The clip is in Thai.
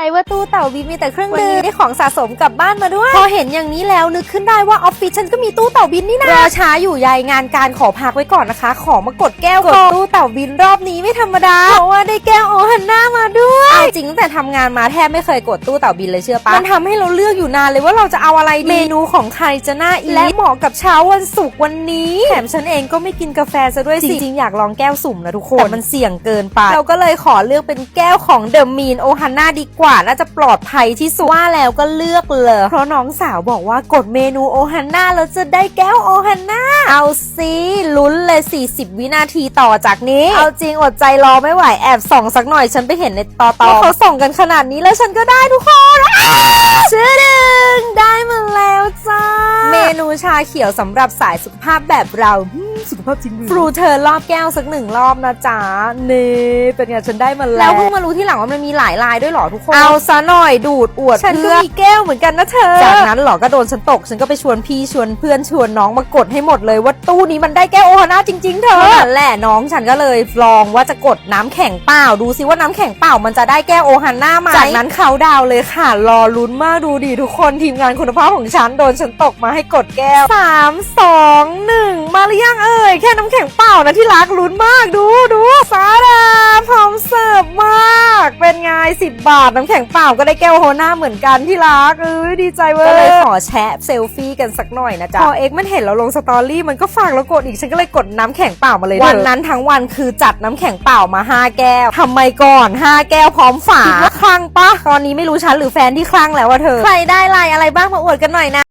ใจว่าตู้เต่าบินมีแต่เครื่องดื่มได้ของสะสมกลับบ้านมาด้วย พอเห็นอย่างนี้แล้วนึกขึ้นได้ว่าออฟฟิศฉันก็มีตู้เต่าบินนี่นะรอช้าอยู่ใยงานการขอพักไว้ก่อนนะคะ ขอมากดแก้วกดตู้เต่าบินรอบนี้ไม่ธรรมดาเพราะว่าได้แก้วโอฮันน่ามาด้วยเอา จริงตั้งแต่ทำงานมาแทบไม่เคยกดตู้เต่าบินเลยเชื่อปะมันทำให้เราเลือกอยู่นานเลยว่าเราจะเอาอะไรดีเมนูของใครจะน่าอีและเหมาะกับเช้าวันศุกร์วันนี้แถมฉันเองก็ไม่กินกาแฟซะด้วยสิจริงๆอยากลองแก้วสุ่มนะทุกคนแต่มันเสี่ยงเกินไป เราก็เลยขอเลือกเป็นแก้วของเดอะมีนโอฮันน่าดีกว่าน่าจะปลอดภัยที่สุดว่าแล้วก็เลือกเลยเพราะน้องสาวบอกว่ากดเมนูโอฮันน่าแล้วจะได้แก้วโอฮันน่าเอาสิลุ้นเลย 40 วินาทีต่อจากนี้ เอาจริงอดใจรอไม่ไหวแอบส่องสักหน่อยฉันไปเห็นในต่อต่อเขาส่งกันขนาดนี้แล้วฉันก็ได้ทุกคนชื่อดึงได้มาแล้วจ้า เมนูชาเขียวสำหรับสายสุขภาพแบบเรา สุขภาพจริงฟรูเธอรอบแก้วสักหนึ่งรอบนะจ๊ะนี่เป็นไงฉันได้มาแล้ว แล้วเพิ่งมารู้ที่หลังว่ามันมีหลายลายด้วยเหรอทุกคน เอาซะหน่อยดูดอวดฉันก็มีแก้วเหมือนกันนะเธอ จากนั้นเหรอก็โดนฉันตก ฉันก็ไปชวนพี่ชวนเพื่อนชวนน้องมากดให้หมดเลยว่าตู้นี้มันได้แก้วโอฮาน่าจริง ๆ เธอนั่นแหละน้องฉันก็เลยลองว่าจะกดน้ำแข็งเปล่าดูซิว่าน้ำแข็งเปล่ามันจะได้แก้วโอฮาน่าไหมจากนั้นเขาดาวน์เลยค่ะรอลุ้นมากดูดิทุกคนทีมงานคุณภาพของฉันโดนฉันตกมาให้กดแก้วสามสองหนึ่ง แค่น้ำแข็งเปล่านะที่รักลุ้นมากดูดูสาดาพร้อมเสิร์ฟมาก เป็นไงสิบบาทน้ำแข็งเปล่าก็ได้แก้วโฮน่าเหมือนกันที่รักเอ้ยดีใจเว้ยก็เลยขอแชะเซลฟี่กันสักหน่อยนะจ๊ะพอเอ็กซ์มันเห็นเราลงสตอรี่มันก็ฝากแล้วกดอีกฉันก็เลยกดน้ำแข็งเปล่ามาเลยวันนั้นทั้งวันคือจัดน้ำแข็งเปล่ามาห้าแก้วทำไมก่อนห้าแก้วพร้อมฝาคิดว่าคลั่งปะตอนนี้ไม่รู้ฉันหรือแฟนที่คลั่งแล้วว่าเธอใครได้ลายอะไรบ้างมาอวดกันหน่อยนะ